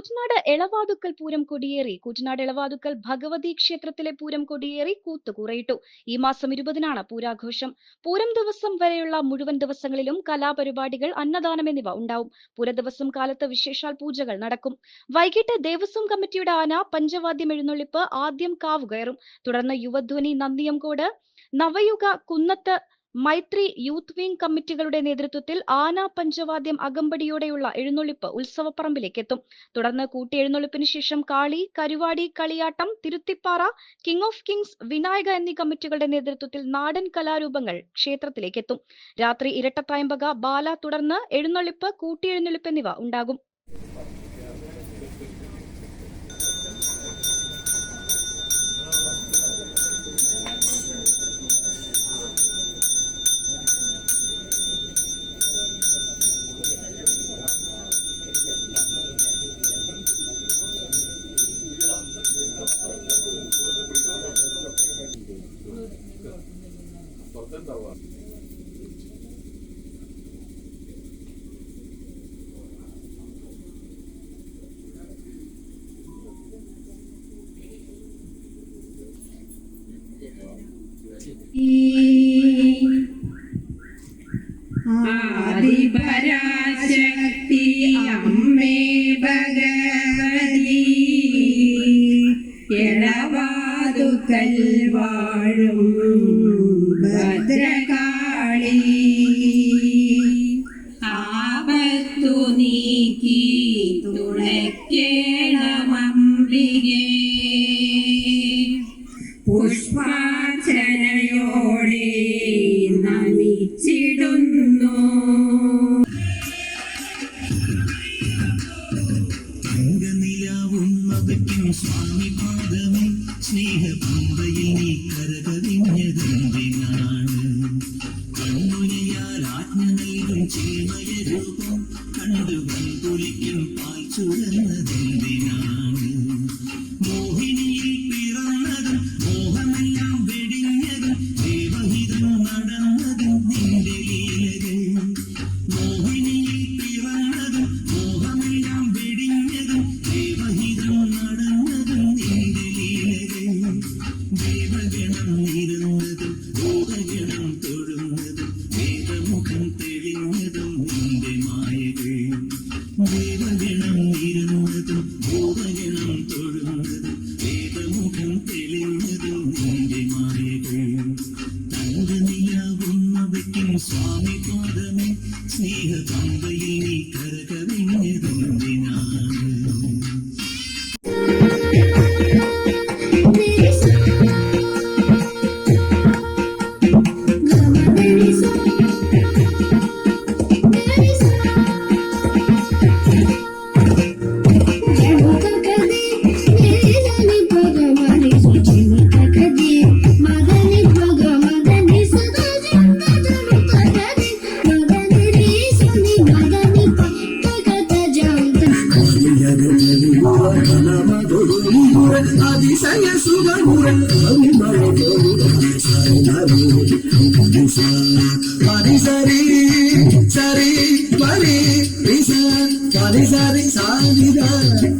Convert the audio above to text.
കൂറ്റനാട് എളവാതുക്കൽ പൂരം കൊടിയേറി. കൂറ്റനാട് എളവാതുക്കൽ ഭഗവതി ക്ഷേത്രത്തിലെ പൂരം കൊടിയേറി കൂത്തുകൂറയിട്ടു. ഈ മാസം ഇരുപതിനാണ് പൂരാഘോഷം. പൂരം ദിവസം വരെയുള്ള മുഴുവൻ ദിവസങ്ങളിലും കലാപരിപാടികൾ അന്നദാനം എന്നിവ ഉണ്ടാവും. പൂരദിവസം കാലത്ത് വിശേഷാൽ പൂജകൾ നടക്കും. വൈകിട്ട് ദേവസ്വം കമ്മിറ്റിയുടെ ആന പഞ്ചവാദ്യം എഴുന്നള്ളിപ്പ് ആദ്യം കാവ് കയറും തുടർന്ന് യുവധ്വനി നന്ദിയംകോട് നവയുഗ കുന്നത്ത് മൈത്രി യൂത്ത് വിംഗ് കമ്മിറ്റികളുടെ നേതൃത്വത്തിൽ ആന പഞ്ചവാദ്യം അകമ്പടിയോടെയുള്ള എഴുന്നള്ളിപ്പ് ഉത്സവപ്പറമ്പിലേക്ക് എത്തും തുടർന്ന് കൂട്ടിയെഴുന്നള്ളിപ്പിന് ശേഷം കാളി കരുവാടി കളിയാട്ടം Thiruthippara king of kings Vinayaka എന്നീ കമ്മിറ്റികളുടെ നേതൃത്വത്തിൽ നാടൻ കലാരൂപങ്ങൾ ക്ഷേത്രത്തിലേക്ക് എത്തും രാത്രി ഇരട്ടത്തായമ്പക ബാല തുടർന്ന് എഴുന്നള്ളിപ്പ് കൂട്ടിയെഴുന്നള്ളിപ്പ് എന്നിവ ഉണ്ടാകും. ആദിപരാശക്തി അമ്മേ ഭഗവതി എളവാതുക്കൽ വാഴും ഭദ്രകാളി. ആപത്തു നീക്കി തുണയ്ക്കേണമംബികേ പുഷ്പാർച്ചനയോടെ ചിന്മയ രൂപം കണ്ടു കുലിക്കും പാൽ ചുരന്നതെന്തിനാണ് മോഹിനിയിൽ പിറന്നതും മോഹമെല്ലാം വെടിഞ്ഞതും ദേവഹിതം നടന്നതും നിന്റെ ലീലകൾ മോഹിനിയിൽ പിറന്നതും ദേവഗണം ഇരുന്നതും ഭൂതഗണം തൊഴുന്നതും വേദമുഖം തെളിഞ്ഞതും നിന്റെ മായകൾ തങ്കനിയാവുന്നവയ്ക്കും സ്വാമി പാദമേ സ്നേഹ அதிசய சுகமுடன் பரிசரி சரி பரி பரிசரி சாரிதான்